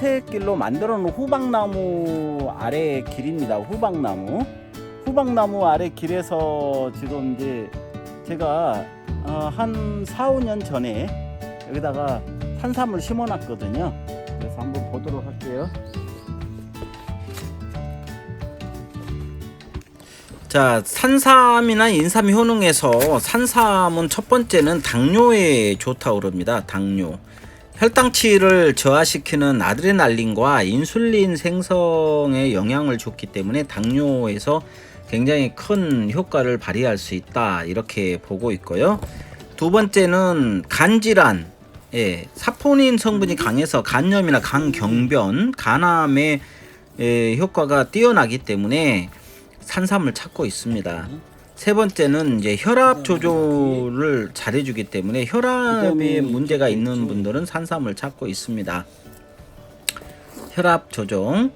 산책길로 만들어 놓은 후방나무 아래 길입니다. 후방나무. 후방나무 아래 길에서 지금 이제 제가 어, 한 4, 5년 전에 여기다가 산삼을 심어 놨거든요. 그래서 한번 보도록 할게요. 자, 산삼이나 인삼 효능에서 산삼은 첫 번째는 당뇨에 좋다고 그럽니다. 당뇨. 혈당치를 저하시키는 아드레날린과 인슐린 생성에 영향을 줬기 때문에 당뇨에서 굉장히 큰 효과를 발휘할 수 있다. 이렇게 보고 있고요. 두 번째는 간 질환. 예, 사포닌 성분이 강해서 간염이나 간경변, 간암의 예, 효과가 뛰어나기 때문에 산삼을 찾고 있습니다. 세 번째는 이제 혈압 조절을 잘해주기 때문에 혈압에 문제가 있는 분들은 산삼을 찾고 있습니다. 혈압 조정.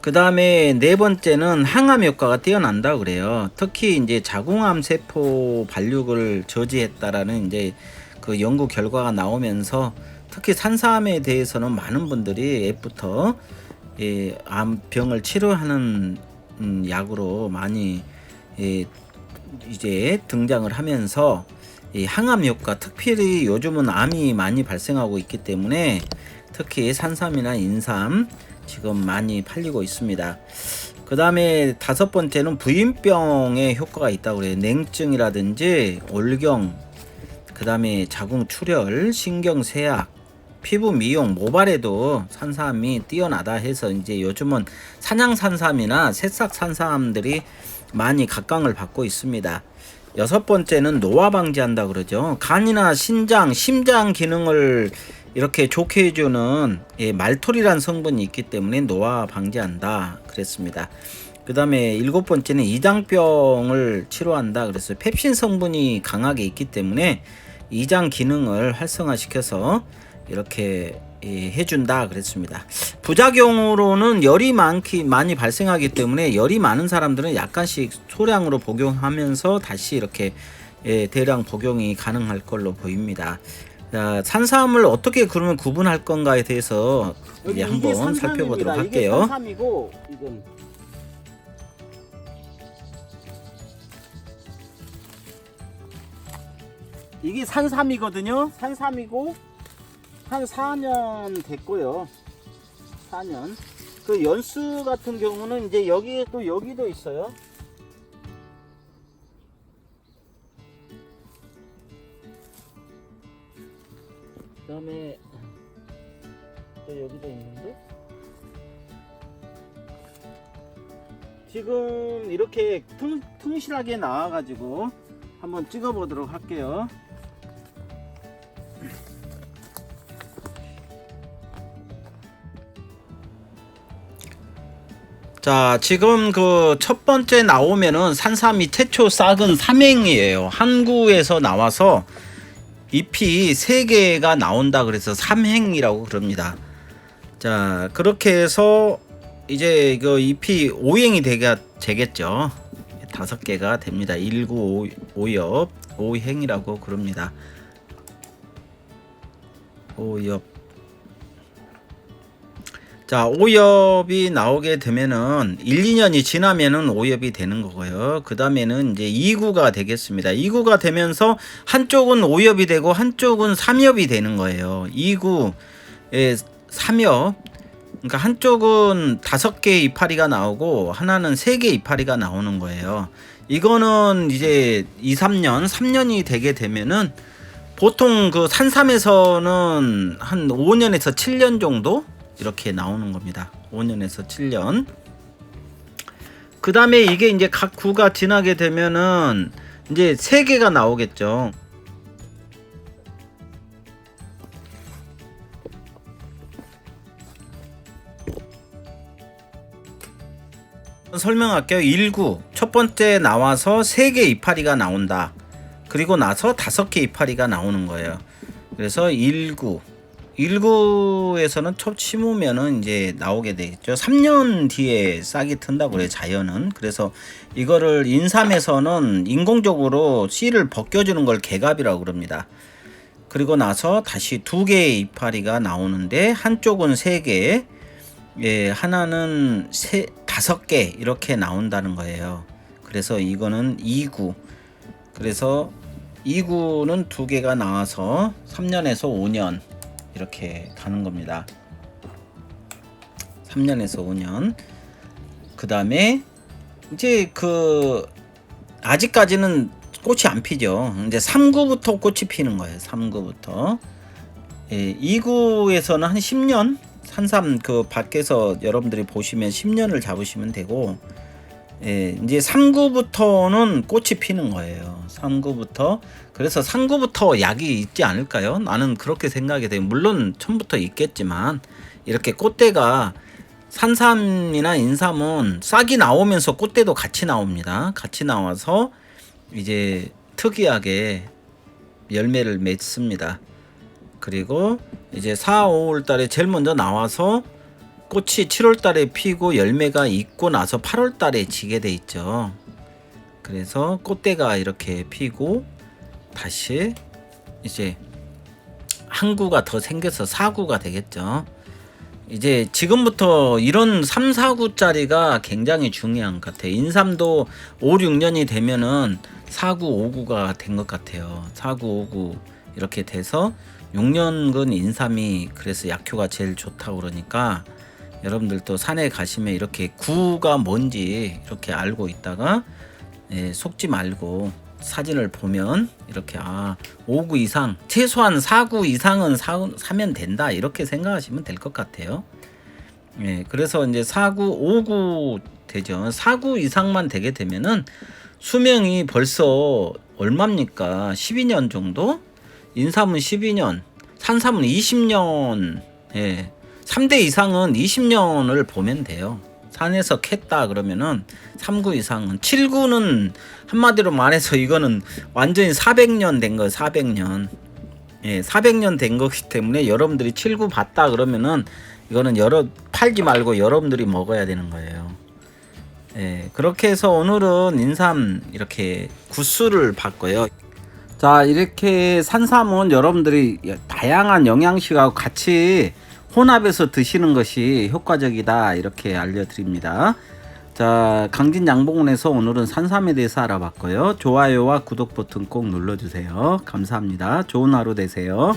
그 다음에 네 번째는 항암 효과가 뛰어난다 그래요. 특히 이제 자궁암 세포 발육을 저지했다라는 이제 그 연구 결과가 나오면서 특히 산삼에 대해서는 많은 분들이 옛부터 예, 암병을 치료하는 음, 약으로 많이 예, 이제 등장을 하면서 이 항암 효과 특별히 요즘은 암이 많이 발생하고 있기 때문에 특히 산삼이나 인삼 지금 많이 팔리고 있습니다. 그 다음에 다섯 번째는 부인병에 효과가 있다고 그래요. 냉증이라든지 올경, 그 다음에 자궁 출혈, 신경 쇠약, 피부 미용, 모발에도 산삼이 뛰어나다 해서 이제 요즘은 사냥 산삼이나 새싹 산삼들이 많이 각광을 받고 있습니다. 여섯 번째는 노화 방지한다 그러죠. 간이나 신장, 심장 기능을 이렇게 좋게 해주는 예, 말토리란 성분이 있기 때문에 노화 방지한다 그랬습니다. 그 다음에 일곱 번째는 이장병을 치료한다 그랬어요. 펩신 성분이 강하게 있기 때문에 이장 기능을 활성화시켜서 이렇게 예, 해준다 그랬습니다. 부작용으로는 열이 많기 많이 발생하기 때문에 열이 많은 사람들은 약간씩 소량으로 복용하면서 다시 이렇게 예, 대량 복용이 가능할 걸로 보입니다. 자, 산삼을 어떻게 그러면 구분할 건가에 대해서 이제 한번 살펴보도록 할게요. 이게 산삼이고 이건 이게 산삼이거든요. 산삼이고 한 4년 됐고요. 4년. 그 연수 같은 경우는 이제 여기에 또 여기도 있어요. 그 다음에 또 여기도 있는데 지금 이렇게 퉁, 퉁실하게 나와가지고 한번 찍어보도록 할게요. 자, 지금 그 첫 번째 나오면은 산삼이 최초 싹은 삼행이에요. 한구에서 나와서 잎이 세 개가 나온다 그래서 삼행이라고 그럽니다. 자, 그렇게 해서 이제 그 잎이 오행이 되게 되겠죠. 다섯 개가 됩니다. 일구 오엽 오행이라고 그럽니다. 오엽 자, 오엽이 나오게 되면은 1, 2년이 지나면은 오엽이 되는 거고요. 그 다음에는 이제 2구가 되겠습니다. 2구가 되면서 한쪽은 오엽이 되고 한쪽은 삼엽이 되는 거예요. 2구에 삼엽. 그러니까 한쪽은 다섯 개의 이파리가 나오고 하나는 세 개의 이파리가 나오는 거예요. 이거는 이제 2, 3년, 3년이 되게 되면은 보통 그 산삼에서는 한 5년에서 7년 정도 이렇게 나오는 겁니다. 5년에서 7년. 그 다음에 이게 이제 각 구가 지나게 되면은 이제 세 개가 나오겠죠. 설명할게요. 1구. 첫 번째 나와서 3개 이파리가 나온다. 그리고 나서 5개 이파리가 나오는 거예요. 그래서 1구. 1구에서는 첫 심으면은 이제 나오게 되겠죠. 3년 뒤에 싹이 튼다고 그래요, 자연은. 그래서 이거를 인삼에서는 인공적으로 씨를 벗겨주는 걸 개갑이라고 그럽니다. 그리고 나서 다시 두 개의 이파리가 나오는데 한쪽은 세 개, 예, 하나는 세 다섯 개 이렇게 나온다는 거예요. 그래서 이거는 2구. 그래서 2구는 두 개가 나와서 3년에서 5년 이렇게 가는 겁니다. 3년에서 5년. 그 다음에 이제 그 아직까지는 꽃이 안 피죠. 이제 3구부터 꽃이 피는 거예요. 3구부터. 예, 2구에서는 한 10년 산삼 그 밖에서 여러분들이 보시면 10년을 잡으시면 되고 예, 이제 3구부터는 꽃이 피는 거예요. 3구부터 그래서 3구부터 약이 있지 않을까요? 나는 그렇게 생각이 돼요. 물론 처음부터 있겠지만 이렇게 꽃대가 산삼이나 인삼은 싹이 나오면서 꽃대도 같이 나옵니다. 같이 나와서 이제 특이하게 열매를 맺습니다. 그리고 이제 4, 5월 달에 제일 먼저 나와서 꽃이 7월 달에 피고 열매가 익고 나서 8월 달에 지게 돼 있죠. 그래서 꽃대가 이렇게 피고 다시 이제 한 구가 더 생겨서 4구가 되겠죠. 이제 지금부터 이런 3, 4구짜리가 굉장히 중요한 것 같아요. 인삼도 5, 6년이 되면은 4구, 5구가 된 것 같아요. 4구, 5구 이렇게 돼서 6년근 인삼이 그래서 약효가 제일 좋다고 그러니까 여러분들도 산에 가시면 이렇게 구가 뭔지 이렇게 알고 있다가 예, 속지 말고 사진을 보면 이렇게 아 5구 이상 최소한 4구 이상은 사, 사면 된다 이렇게 생각하시면 될 것 같아요. 예, 그래서 이제 4구, 5구 되죠. 4구 이상만 되게 되면은 수명이 벌써 얼마입니까? 12년 정도? 인삼은 12년, 산삼은 20년. 예. 3대 이상은 20년을 보면 돼요. 산에서 캤다 그러면은 3구 이상은 7구는 한마디로 말해서 이거는 완전히 400년 된 거예요. 400년. 예, 400년 된 거기 때문에 여러분들이 7구 봤다 그러면은 이거는 여러 팔지 말고 여러분들이 먹어야 되는 거예요. 예, 그렇게 해서 오늘은 인삼 이렇게 구스를 봤고요. 자, 이렇게 산삼은 여러분들이 다양한 영양식하고 같이 혼합해서 드시는 것이 효과적이다 이렇게 알려드립니다. 자, 강진 양봉원에서 오늘은 산삼에 대해서 알아봤고요. 좋아요와 구독 버튼 꼭 눌러주세요. 감사합니다. 좋은 하루 되세요.